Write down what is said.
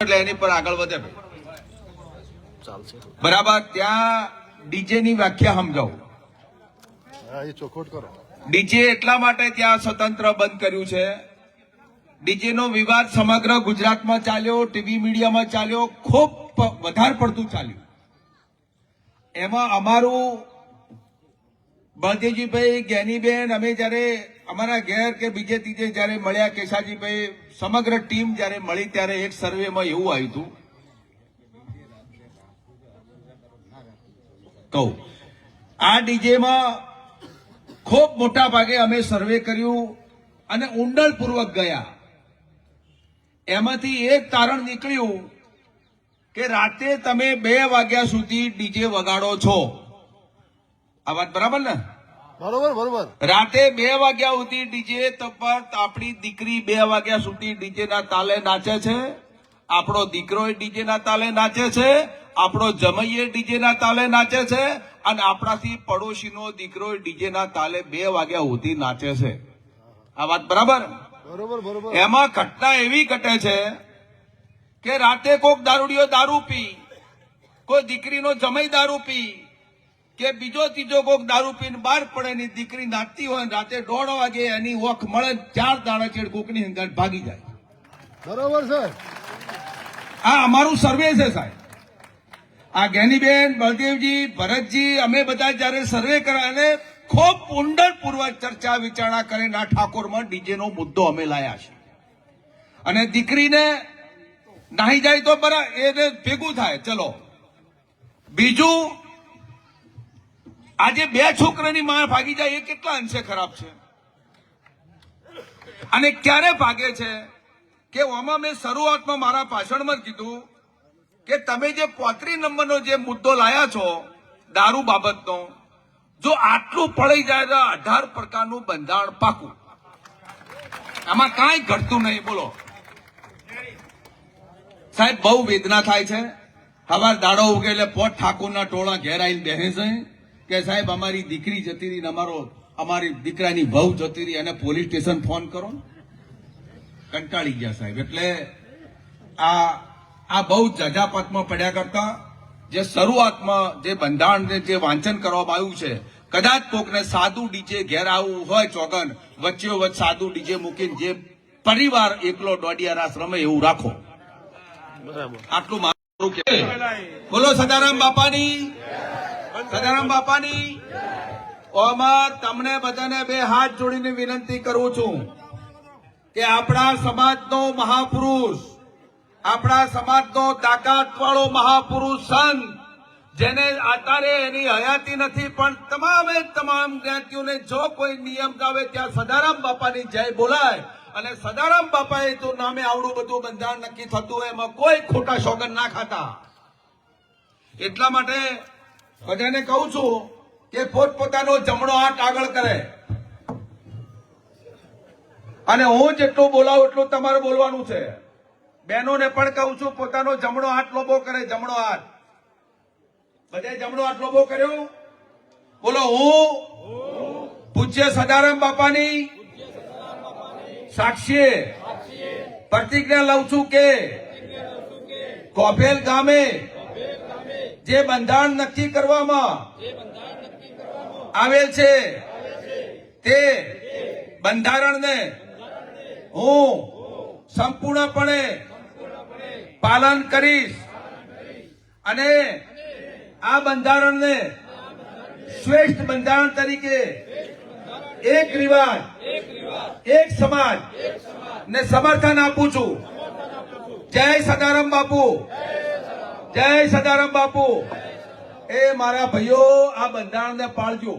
એટલે એની પર આગળ વધે બરાબર ત્યાં ડીજે ની વ્યાખ્યા સમજાવું. હા કરો. ડીજે એટલા માટે ત્યાં સ્વતંત્ર બંધ કર્યું છે. ડીજે નો વિવાદ સમગ્ર ગુજરાતમાં ચાલ્યો ટીવી મીડિયામાં ચાલ્યો ખૂબ વધારે પડતું ચાલ્યું. એમાં અમારું બળદેવજીભાઈ જ્ઞાનીબેન અમે જ્યારે અમારા ઘેર કે બીજે ત્રીજે જ્યારે મળ્યા કેશાજીભાઈ સમગ્ર ટીમ જ્યારે મળી ત્યારે એક સર્વેમાં એવું આવ્યું હતું. કહું, આ ડીજેમાં ખૂબ મોટા ભાગે અમે સર્વે કર્યું અને ઊંડાણપૂર્વક ગયા. એમાંથી એક તારણ નીકળ્યું કે રાતે તમે બે વાગ્યા સુધી ડીજે વગાડો છો. આ વાત બરાબર ને? બરોબર બરોબર. રાતે બે વાગ્યા સુધી ડીજે પર આપણી દીકરી બે વાગ્યા સુધી ડીજે ના તાલે નાચે છે. આપણો દીકરો ડીજે ના તાલે નાચે છે. આપણો જમૈયે ડીજે ના તાલે નાચે છે. અને આપણાથી પડોશીનો દીકરો ડીજે ના તાલે બે વાગ્યા સુધી નાચે છે. આ વાત બરાબર? બરોબર બરોબર. એમાં ઘટના એવી ઘટે છે કે રાતે કોક દારૂડીઓ દારૂ પી કોઈ દીકરીનો જમઈ દારૂ પી કે બીજો ત્રીજો કોક દારૂ પીને બહાર પડે ની દીકરી નાચતી હોય રાતે દોઢ વાગે એની ઓખ મળે ચાર દાણા ચેડ કોકની અંદર ભાગી જાય. બરોબર છે. આ અમારું સર્વે છે સાહેબ. આ જ્ઞાનીબેન બળદેવજી ભરતજી અમે બધા જયારે સર્વે કર્યા અને ખૂબ ઊંડાણપૂર્વક ચર્ચા વિચારણા કરીને આ ઠાકોરમાં ડીજેનો મુદ્દો અમે લાયા છે. અને દીકરીને નાહી જાય તો બરા એને ભેગું થાય. ચલો. બીજું આજે બે છોકરાની માં ભાગી જાય એ કેટલા અંશે ખરાબ છે? અને ક્યારે ભાગે છે? કે આમાં મેં શરૂઆતમાં મારા ભાષણમાં કીધું કે તમે જે પોત્રી નંબરનો જે મુદ્દો લાયા છો, દારૂ બાબતનો, જો આટલું પડી જાય તો અઢાર પ્રકારનું બંધારણ પાકું. આમાં કાંઈ ઘટતું નહીં, બોલો. સાહેબ, બહુ વેદના થાય છે. હવાર દાડો ઉગે એટલે પોટ ઠાકોરના ટોળા ઘેર આવીને બેસે છે. કે સાહેબ અમારી દીકરી જતી રહી અમારો અમારી દીકરાની વહુ જતી રહી અને પોલીસ સ્ટેશન ફોન કરો કંટાળી ગયા સાહેબ. એટલે આ આ બહુ જજાપતમાં પડ્યા કરતા જે શરૂઆતમાં જે બંધારણ જે વાંચન કરવામાં આવ્યું છે કદાચ કોકને સાદું ડીજે ઘેર આવવું હોય ચોગન વચ્ચે વચ્ચે સાદું ડીજે મૂકીને જે પરિવાર એકલો દોઢિયા રાસ રમે એવું રાખો. આટલું મારું કે બોલો સદારામ બાપાની. સદારામ બાપાની ઓમાં તમને બધાને બે હાથ જોડીને વિનંતી કરું છું કે આપણા સમાજનો મહાપુરુષ, આપણા સમાજનો તાકાત વાળો મહાપુરુષ સંત, જેને આતારે એની હયાતી નથી, પણ તમામે તમામ જ્ઞાતિઓને જો કોઈ નિયમ ગાવે ત્યાં સદારામ બાપાની જય બોલાય અને સદારામ બાપાએ તો નામે આવડું બધું બંધારણ નક્કી થતું એમાં કોઈ ખોટા સોગન ના ખાતા. એટલા માટે બધાને કહું છું કે પોતપોતાનો જમણો હાથ આગળ કરે. અને હું જેટલું બોલાવું એટલું તમારે બોલવાનું છે. બહેનોને પણ કહું છું પોતાનો જમણો હાથ લોબો કરે જમણો હાથ. બધે જમણો હાથ લોબો કર્યો? બોલો હું? પૂજ્ય સદારામ બાપાની સાક્ષી પ્રતિજ્ઞા લઉં છું કે કોફેલ ગામે જે બંધારણ નક્કી કરવામાં આવેલ છે, તે બંધારણને હું સંપૂર્ણપણે પાલન કરીશ અને આ બંધારણને શ્રેષ્ઠ બંધારણ તરીકે એક રિવાજ, એક સમાજ ને સમર્થન આપું છું. જય સદારામ બાપુ. જય સદારામ બાપુ. એ મારા ભાઈઓ આ બંધારણને પાળજો.